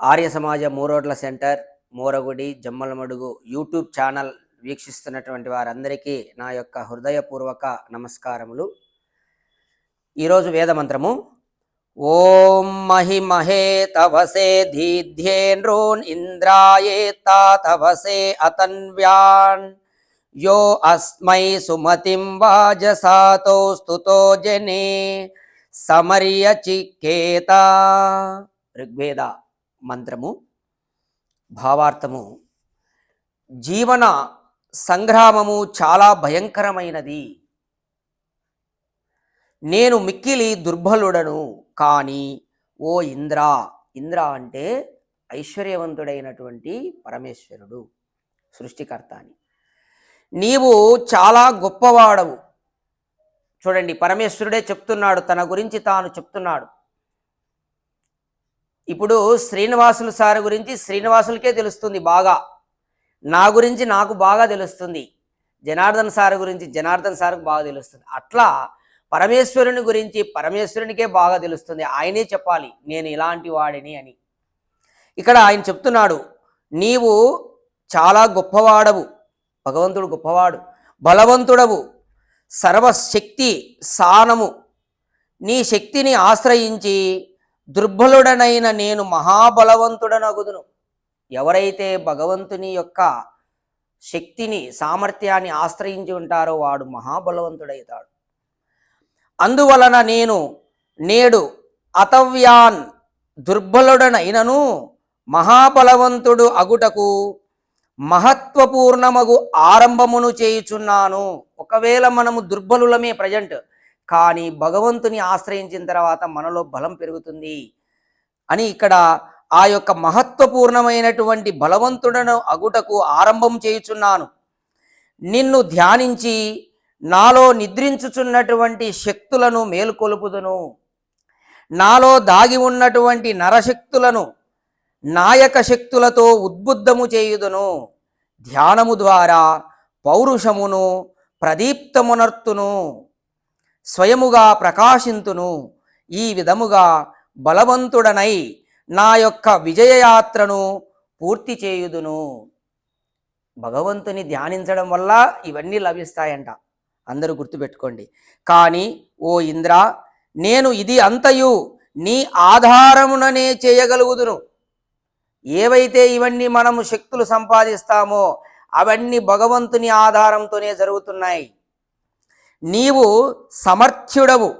Arya Samaj మూరోడ్ల center Muraguddi Jammalamadugu YouTube channel వీక్షిస్తున్నటువంటి వారందరికీ నా యొక్క హృదయపూర్వక నమస్కారములు. ఈరోజు వేదమంత్రము ఓం మహిమహే తవసే ధీధ్యేనృన్ ఇంద్రాయే తాతవసే అతన్వ్యాన్ యో అస్మై సుమతిం వాజసాతో స్తుతో జనే సమర్యచికేత. ఋగ్వేద మంత్రము భావార్థము. జీవన సంగ్రామము చాలా భయంకరమైనది. నేను మిక్కిలి దుర్బలుడను కానీ ఓ ఇంద్ర ఇంద్ర అంటే ఐశ్వర్యవంతుడైనటువంటి పరమేశ్వరుడు సృష్టికర్త అని నీవు చాలా గొప్పవాడవు. చూడండి పరమేశ్వరుడే చెప్తున్నాడు తన గురించి తాను చెప్తున్నాడు. ఇప్పుడు శ్రీనివాసులు సార్ గురించి శ్రీనివాసులకే తెలుస్తుంది బాగా. నా గురించి నాకు బాగా తెలుస్తుంది. జనార్దన్ సార్ గురించి జనార్దన్ సార్కు బాగా తెలుస్తుంది. అట్లా పరమేశ్వరుని గురించి పరమేశ్వరునికే బాగా తెలుస్తుంది. ఆయనే చెప్పాలి నేను ఇలాంటి వాడిని అని. ఇక్కడ ఆయన చెప్తున్నాడు నీవు చాలా గొప్పవాడవు. భగవంతుడు గొప్పవాడు. బలవంతుడవు. సర్వశక్తి సానము. నీ శక్తిని ఆశ్రయించి దుర్బలుడనైన నేను మహాబలవంతుడనగుదును. ఎవరైతే భగవంతుని యొక్క శక్తిని సామర్థ్యాన్ని ఆశ్రయించి ఉంటారో వాడు మహాబలవంతుడవుతాడు అందువలన నేను నేడు అతవ్యాన్ దుర్బలుడనైనను మహాబలవంతుడు అగుటకు మహత్వపూర్ణమగు ఆరంభమును చేయుచున్నాను. ఒకవేళ మనము దుర్బలులమే ప్రజెంట్ కానీ భగవంతుని ఆశ్రయించిన తర్వాత మనలో బలం పెరుగుతుంది. అని ఇక్కడ ఆ యొక్క మహత్వపూర్ణమైనటువంటి బలవంతుడను అగుటకు ఆరంభం చేయుచున్నాను. నిన్ను ధ్యానించి నాలో నిద్రించుచున్నటువంటి శక్తులను మేలుకొలుపుదును. నాలో దాగి ఉన్నటువంటి నరశక్తులను నాయక శక్తులతో ఉద్బుద్ధము చేయుదును. ధ్యానము ద్వారా పౌరుషమును ప్రదీప్తమునర్తును. స్వయముగా ప్రకాశింతును. ఈ విధముగా బలవంతుడనై నా యొక్క విజయయాత్రను పూర్తి చేయుదును. భగవంతుని ధ్యానించడం వల్ల ఇవన్నీ లభిస్తాయంట. అందరూ గుర్తుపెట్టుకోండి. కానీ ఓ ఇంద్ర నేను ఇది అంతయు నీ ఆధారముననే చేయగలుగుదును. ఏవైతే ఇవన్నీ మనము శక్తులు సంపాదిస్తామో అవన్నీ భగవంతుని ఆధారంతోనే జరుగుతున్నాయి. నీవు సమర్థ్యుడవు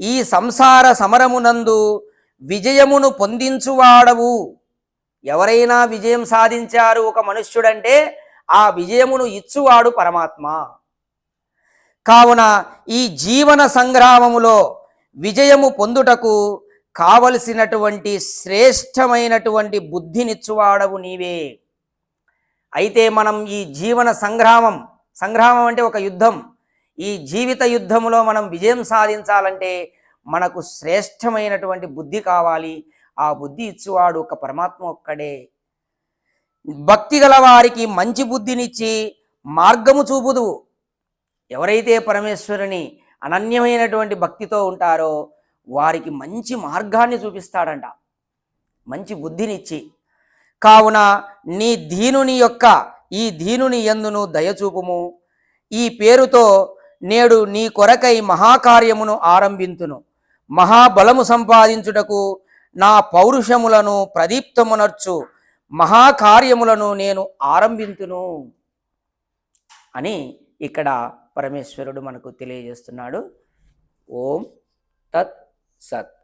ఈ సంసార సమరమునందు విజయమును పొందించువాడవు. ఎవరైనా విజయం సాధించారు ఒక మనుష్యుడంటే ఆ విజయమును ఇచ్చువాడు పరమాత్మ. కావున ఈ జీవన సంగ్రామములో విజయము పొందుటకు కావలసినటువంటి శ్రేష్టమైనటువంటి బుద్ధినిచ్చువాడవు నీవే. అయితే మనం ఈ జీవన సంగ్రామం సంగ్రామం అంటే ఒక యుద్ధం. ఈ జీవిత యుద్ధంలో మనం విజయం సాధించాలంటే మనకు శ్రేష్టమైనటువంటి బుద్ధి కావాలి. ఆ బుద్ధి ఇచ్చువాడు ఒక పరమాత్మ ఒక్కడే. భక్తి గల వారికి మంచి బుద్ధినిచ్చి మార్గము చూపుదు. ఎవరైతే పరమేశ్వరుని అనన్యమైనటువంటి భక్తితో ఉంటారో వారికి మంచి మార్గాన్ని చూపిస్తాడంట. మంచి బుద్ధినిచ్చి. కావున నీ దీనుని యొక్క ఈ దీనుని ఎందును దయచూపుము ఈ పేరుతో నేడు నీ కొరకై మహాకార్యమును ఆరంభింతును. మహాబలము సంపాదించుటకు నా పౌరుషములను ప్రదీప్తమునర్చు. మహాకార్యములను నేను ఆరంభింతును అని ఇక్కడ పరమేశ్వరుడు మనకు తెలియజేస్తున్నాడు. ఓం తత్ సత్.